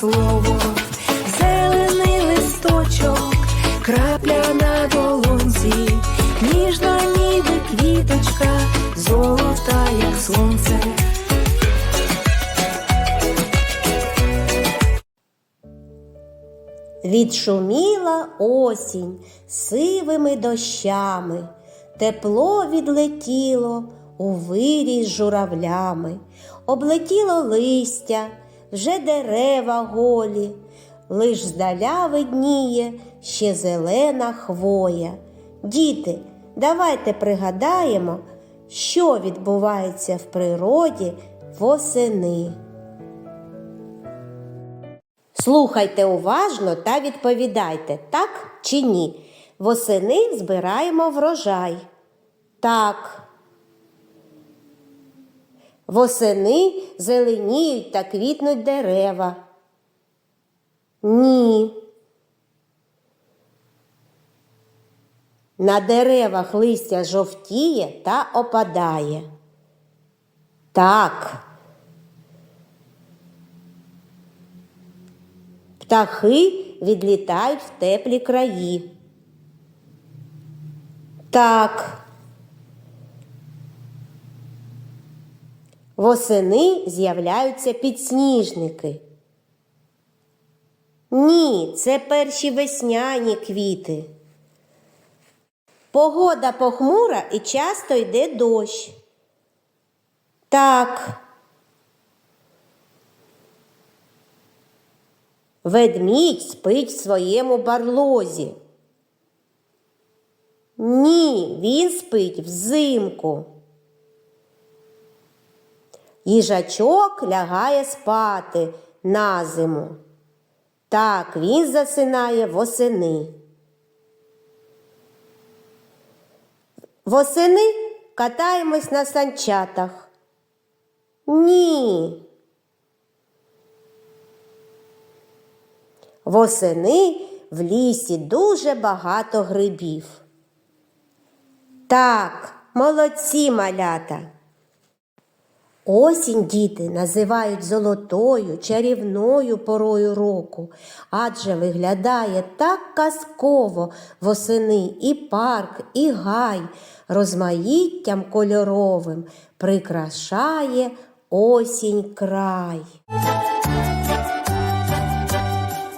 слово, зелений листочок, крапля на долонці, ніжна ніби квіточка, золота, як сонце. Відшуміла осінь сивими дощами, тепло відлетіло у вирій з журавлями, облетіло листя, вже дерева голі, лиш здаля видніє ще зелена хвоя. Діти, давайте пригадаємо, що відбувається в природі восени. Слухайте уважно та відповідайте, так чи ні. Восени збираємо врожай. Так. Восени зеленіють та квітнуть дерева. Ні. На деревах листя жовтіє та опадає. Так. Птахи відлітають в теплі краї. Так. Восени з'являються підсніжники. Ні, це перші весняні квіти. Погода похмура і часто йде дощ. Так. Ведмідь спить в своєму барлозі. Ні, він спить взимку. Їжачок лягає спати на зиму. Так, він засинає восени. Восени катаємось на санчатах. Ні. Восени в лісі дуже багато грибів. Так, молодці малята. Осінь діти називають золотою, чарівною порою року, адже виглядає так казково восени і парк, і гай розмаїттям кольоровим прикрашає осінь край.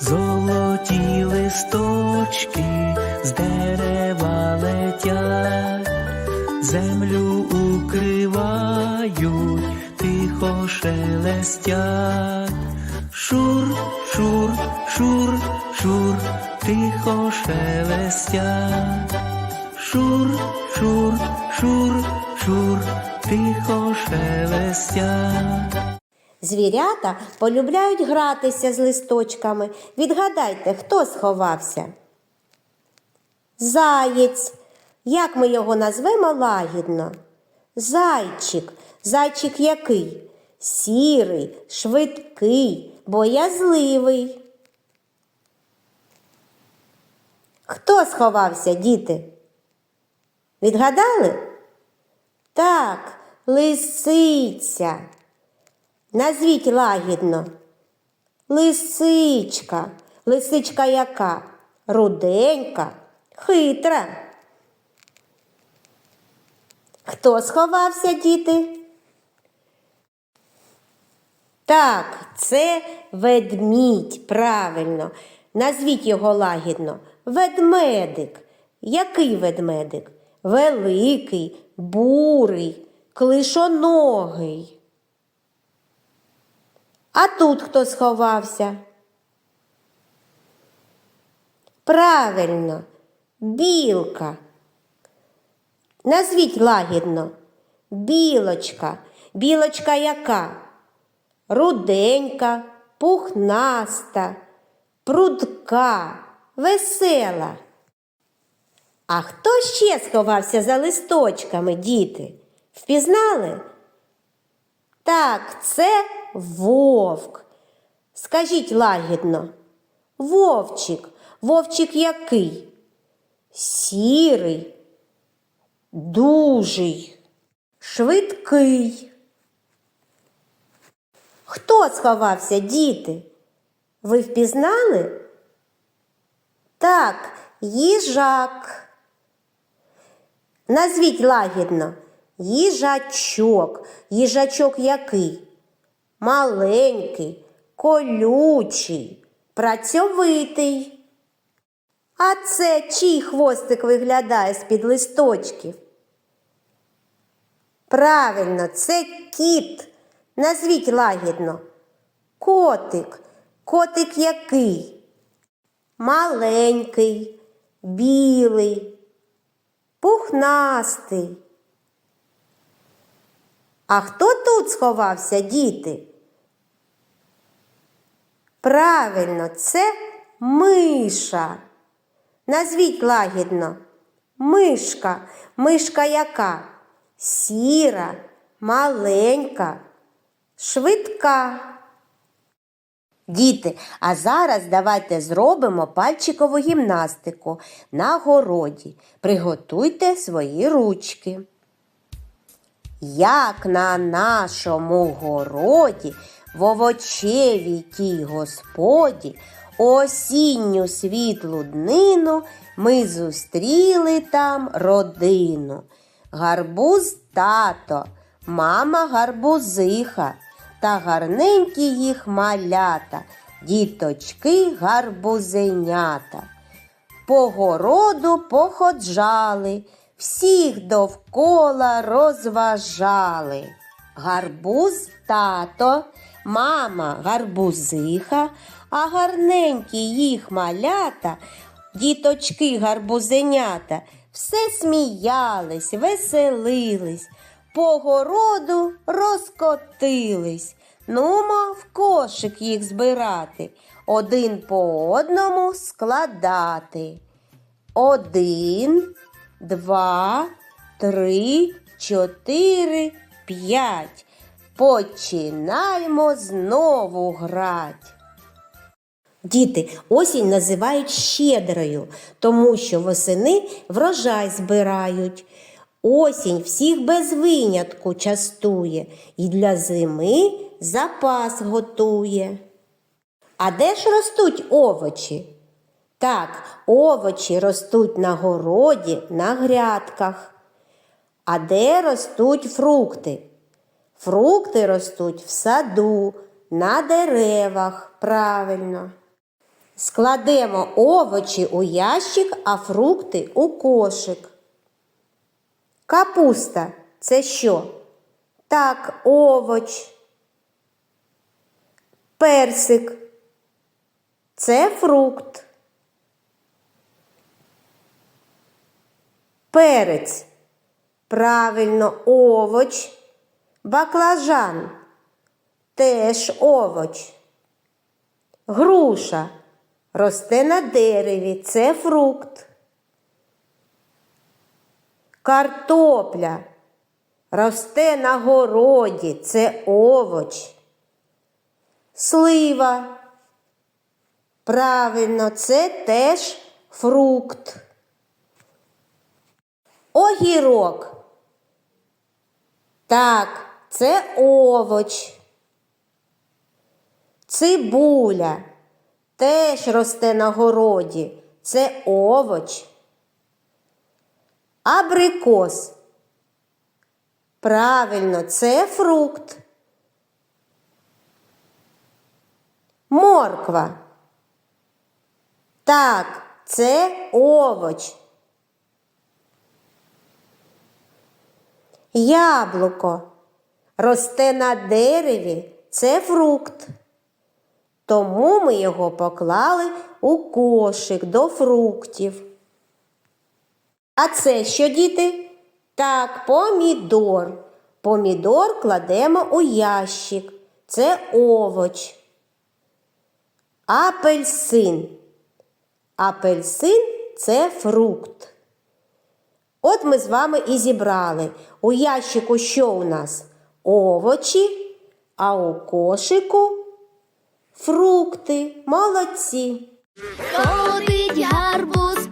Золоті листочки з дерева летять, землю укривають, тихо шелестять. Шур, шур, шур, шур, тихо шелестять. Шур, шур, шур, шур, тихо шелестять. Звірята полюбляють гратися з листочками. Відгадайте, хто сховався? Заєць. Як ми його назвемо лагідно? Зайчик. Зайчик який? Сірий, швидкий, боязливий. Хто сховався, діти? Відгадали? Так, лисиця. Назвіть лагідно. Лисичка. Лисичка яка? Руденька, хитра. Хто сховався, діти? Так, це ведмідь, правильно. Назвіть його лагідно. Ведмедик. Який ведмедик? Великий, бурий, клишоногий. А тут хто сховався? Правильно, білка. Назвіть лагідно. Білочка. Білочка яка? Руденька, пухнаста, прудка, весела. А хто ще сховався за листочками, діти? Впізнали? Так, це вовк. Скажіть лагідно. Вовчик. Вовчик який? Сірий, дужий, швидкий. Хто сховався, діти? Ви впізнали? Так, їжак. Назвіть лагідно. Їжачок. Їжачок який? Маленький, колючий, працьовитий. А це чий хвостик виглядає з-під листочків? Правильно, це кіт. Назвіть лагідно. Котик. Котик який? Маленький, білий, пухнастий. А хто тут сховався, діти? Правильно, це миша. Назвіть лагідно. Мишка. Мишка яка? Сіра, маленька, швидка. Діти, а зараз давайте зробимо пальчикову гімнастику на городі. Приготуйте свої ручки. Як на нашому городі, в овочевій тій господі, осінню світлу днину ми зустріли там родину. Гарбуз тато, мама гарбузиха. Та гарненькі їх малята, діточки гарбузенята. По городу походжали, всіх довкола розважали. Гарбуз тато, мама гарбузиха, а гарненькі їх малята, діточки гарбузенята, все сміялись, веселились, по городу розкотились. Нумо в кошик їх збирати, один по одному складати. Один, два, три, чотири, п'ять. Починаймо знову грать. Діти, осінь називають щедрою, тому що восени врожай збирають. Осінь всіх без винятку частує і для зими запас готує. А де ж ростуть овочі? Так, овочі ростуть на городі, на грядках. А де ростуть фрукти? Фрукти ростуть в саду, на деревах, правильно. Складемо овочі у ящик, а фрукти у кошик. Капуста це що? Так, овоч. Персик. Це фрукт. Перець. Правильно, овоч. Баклажан. Теж овоч. Груша. Росте на дереві. Це фрукт. Картопля. Росте на городі. Це овоч. Слива. Правильно, це теж фрукт. Огірок. Так, це овоч. Цибуля теж росте на городі. Це овоч. Абрикос. Правильно, це фрукт. Морква. Так, це овоч. Яблуко росте на дереві, це фрукт. Тому ми його поклали у кошик до фруктів. А це що, діти? Так, помідор. Помідор кладемо у ящик. Це овоч. Апельсин. Апельсин це фрукт. От ми з вами і зібрали. У ящику що у нас? Овочі, а у кошику фрукти. Молодці. Ходить гарбуз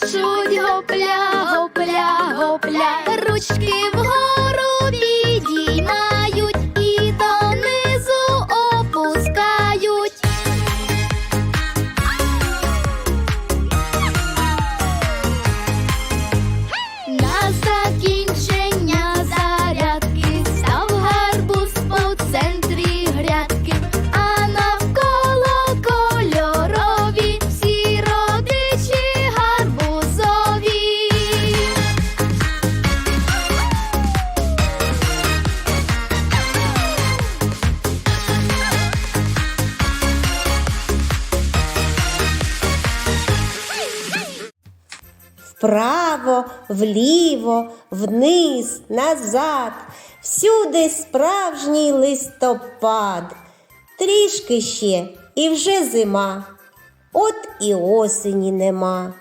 гопля, гопля, гопля, гопля, ручки Вправо, вліво, вниз, назад, всюди справжній листопад. Трішки ще і вже зима, от і осені нема.